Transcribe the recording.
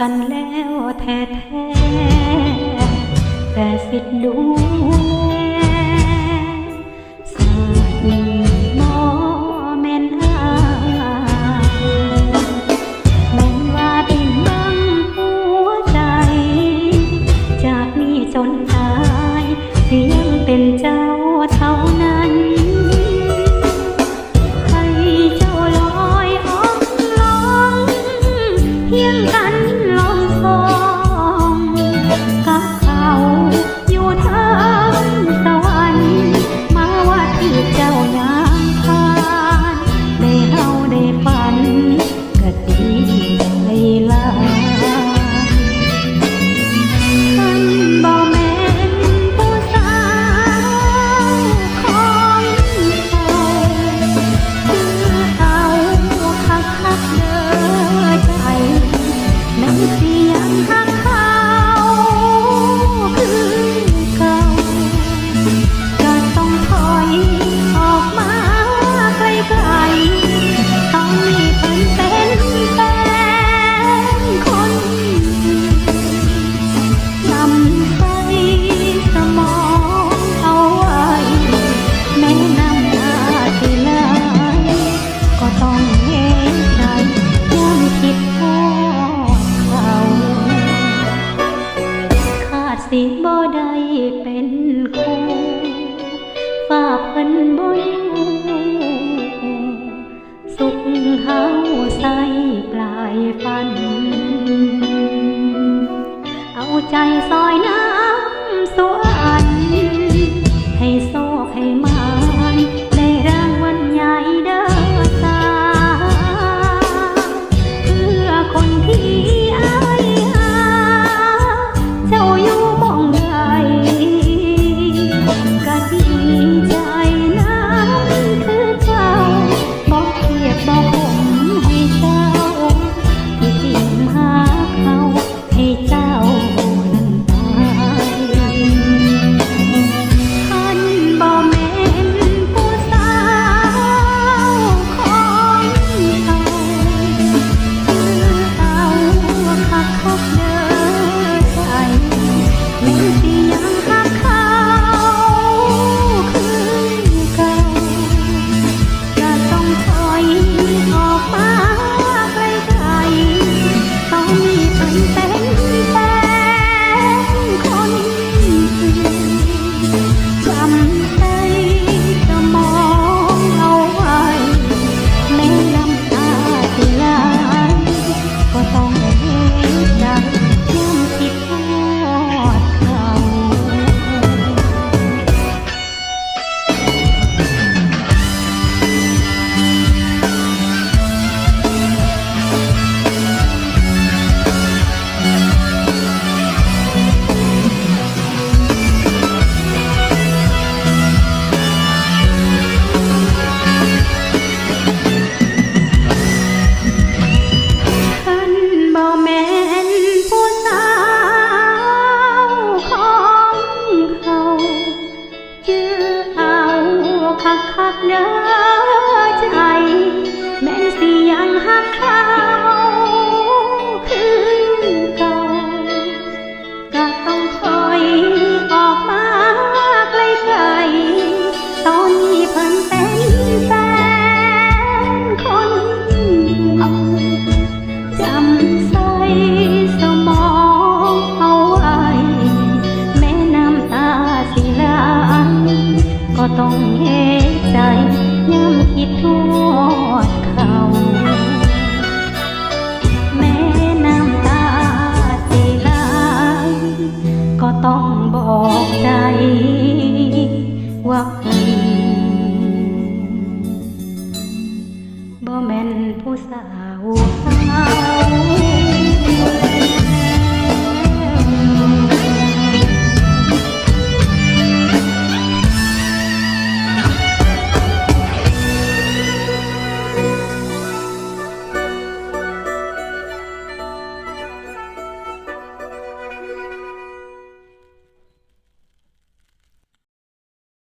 กันแล้วแท้แต่สิทธิ์รู้ ใจำคิดพ่อเขาขาดสิบ่ไดเป็นครูฝ่าพิ่นบ่ยู่สุขเฮาใสปลายฟัน เอาใจซอยน้า 那。